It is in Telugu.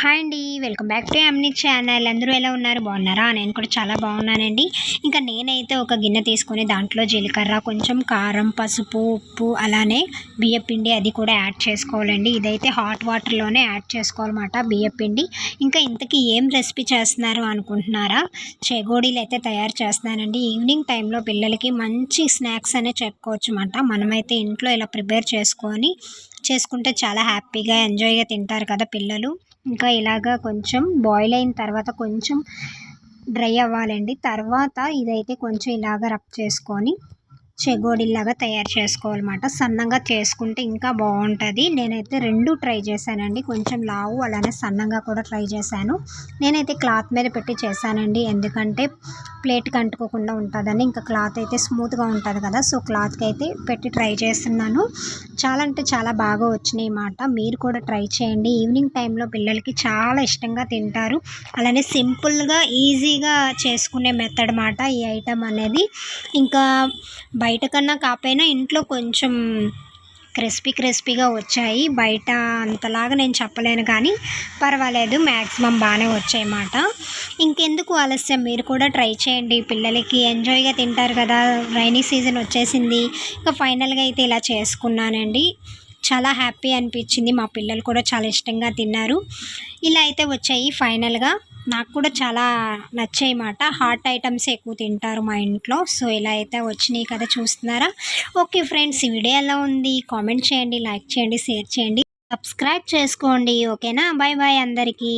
హాయ్ అండి వెల్కమ్ బ్యాక్ టు అమ్ని ఛానల్ అందరూ ఎలా ఉన్నారు? బాగున్నారా? నేను కూడా చాలా బాగున్నానండి. ఇంకా నేనైతే ఒక గిన్నె తీసుకొని దాంట్లో జీలకర్ర కొంచెం కారం పసుపు ఉప్పు అలానే బియ్యపిండి అది కూడా యాడ్ చేసుకోవాలండి. ఇదైతే హాట్ వాటర్లోనే యాడ్ చేసుకోవాలన్నమాట బియ్యపిండి ఇంకా ఇంతకీ ఏం రెసిపీ చేస్తున్నారు అనుకుంటున్నారా? చెగోడీలు అయితే తయారు చేస్తున్నానండి. ఈవినింగ్ టైంలో పిల్లలకి మంచి స్నాక్స్ అనే చెప్పుకోవచ్చు అన్నమాట మనమైతే ఇంట్లో ఇలా ప్రిపేర్ చేసుకొని చేసుకుంటే చాలా హ్యాపీగా ఎంజాయ్గా తింటారు కదా పిల్లలు. ఇంకా ఇలాగా కొంచెం బాయిల్ అయిన తర్వాత కొంచెం డ్రై అవ్వాలండి. తర్వాత ఇదైతే కొంచెం ఇలాగ రబ్ చేసుకొని చెగోడిలాగా తయారు చేసుకోవాలన్నమాట. సన్నంగా చేసుకుంటే ఇంకా బాగుంటుంది. నేనైతే రెండు ట్రై చేశానండి. కొంచెం లావు అలానే సన్నంగా కూడా ట్రై చేశాను. నేనైతే క్లాత్ మీద పెట్టి చేశానండి. ఎందుకంటే ప్లేట్కి అంటుకోకుండా ఉంటుందని. ఇంకా క్లాత్ అయితే స్మూత్గా ఉంటుంది కదా. సో క్లాత్కి అయితే పెట్టి ట్రై చేస్తున్నాను. చాలా అంటే చాలా బాగా వచ్చినాయి మాట. మీరు కూడా ట్రై చేయండి. ఈవినింగ్ టైంలో పిల్లలకి చాలా ఇష్టంగా తింటారు. అలానే సింపుల్గా ఈజీగా చేసుకునే మెథడ్ మాట ఈ ఐటమ్ అనేది. ఇంకా బయట కన్నా కాకపోయినా ఇంట్లో కొంచెం క్రిస్పీ క్రిస్పీగా వచ్చాయి. బయట అంతలాగా నేను చెప్పలేను కానీ పర్వాలేదు. మ్యాక్సిమం బాగానే వచ్చాయి అన్నమాట ఇంకెందుకు ఆలస్యం? మీరు కూడా ట్రై చేయండి. పిల్లలకి ఎంజాయ్గా తింటారు కదా. రైనీ సీజన్ వచ్చేసింది. ఇంకా ఫైనల్గా అయితే ఇలా చేసుకున్నానండి. చాలా హ్యాపీ అనిపించింది. మా పిల్లలు కూడా చాలా ఇష్టంగా తిన్నారు. ఇలా అయితే వచ్చాయి ఫైనల్గా. నాకు కూడా చాలా నచ్చాయి మాట హాట్ ఐటమ్స్ ఎక్కువ తింటారు మా ఇంట్లో. సో ఇలా అయితే వచ్చినాయి కదా. చూస్తున్నారా? ఓకే ఫ్రెండ్స్ ఈ వీడియో ఎలా ఉంది? కామెంట్ చేయండి లైక్ చేయండి షేర్ చేయండి. సబ్స్క్రైబ్ చేసుకోండి. ఓకేనా? బాయ్ బాయ్ అందరికీ.